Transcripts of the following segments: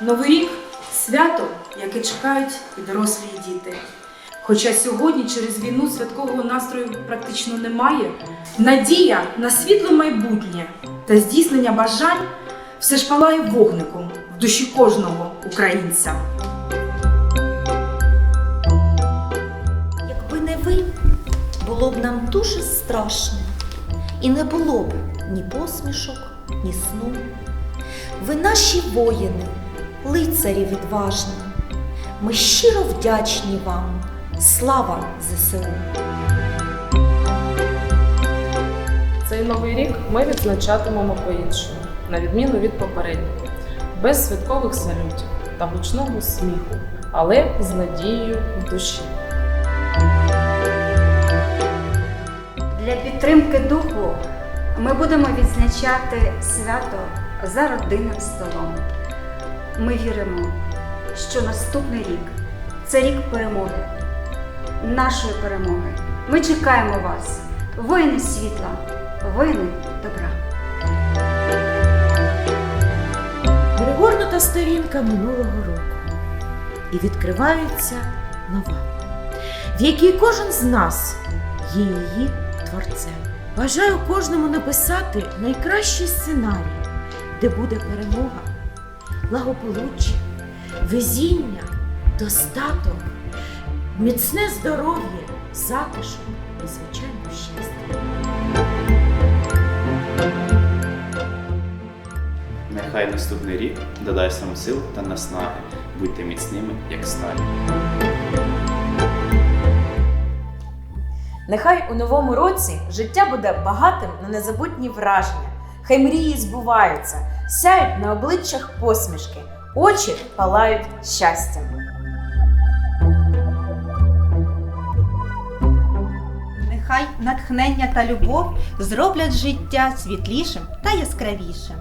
Новий рік свято, яке чекають і дорослі і діти. Хоча сьогодні через війну святкового настрою практично немає, надія на світле майбутнє та здійснення бажань все ж палає вогником в душі кожного українця. Якби не ви, було б нам дуже страшно, і не було б ні посмішок, ні сну. Ви наші воїни, лицарі відважні. Ми щиро вдячні вам. Слава ЗСУ! Цей новий рік ми відзначатимемо по-іншому, на відміну від попереднього, без святкових салютів та гучного сміху, але з надією в душі. Для підтримки духу ми будемо відзначати свято за родинним столом. Ми віримо, що наступний рік це рік перемоги, нашої перемоги. Ми чекаємо вас, воїни світла, воїни добра. Перегорнута сторінка минулого року, і відкривається нова, в якій кожен з нас є її творцем. Бажаю кожному написати найкращий сценарій, де буде перемога, благополуччя, везіння, достаток, міцне здоров'я, затишок і, звичайно, щастя. Нехай наступний рік додасть вам сил та наснаги. Будьте міцними, як сталь. Нехай у новому році життя буде багатим на незабутні враження. Хай мрії збуваються, сяють на обличчях посмішки, очі палають щастям. Нехай натхнення та любов зроблять життя світлішим та яскравішим.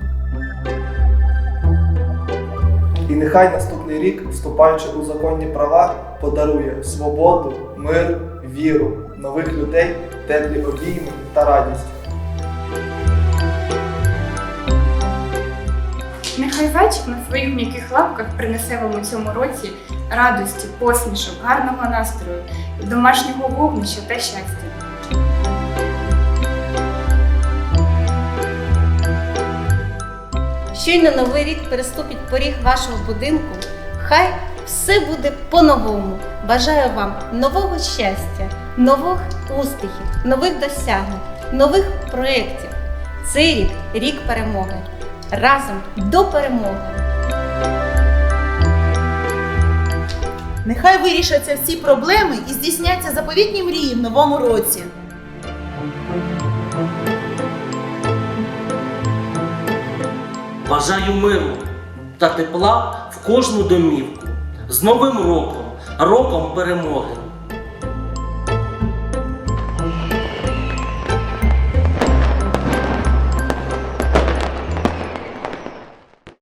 І нехай наступний рік, вступаючи у законні права, подарує свободу, мир, віру, нових людей, теплі обійми та радість. Нехай вечір на своїх м'яких лапках принесе вам у цьому році радості, посмішок, гарного настрою, домашнього вогнища та щастя. Щойно новий рік переступить поріг вашого будинку. Хай все буде по-новому. Бажаю вам нового щастя, нових успіхів, нових досягнень, нових проєктів. Цей рік рік перемоги. Разом до перемоги! Нехай вирішаться всі проблеми і здійсняться заповітні мрії в новому році. Бажаю миру та тепла в кожну домівку. З Новим роком, роком перемоги.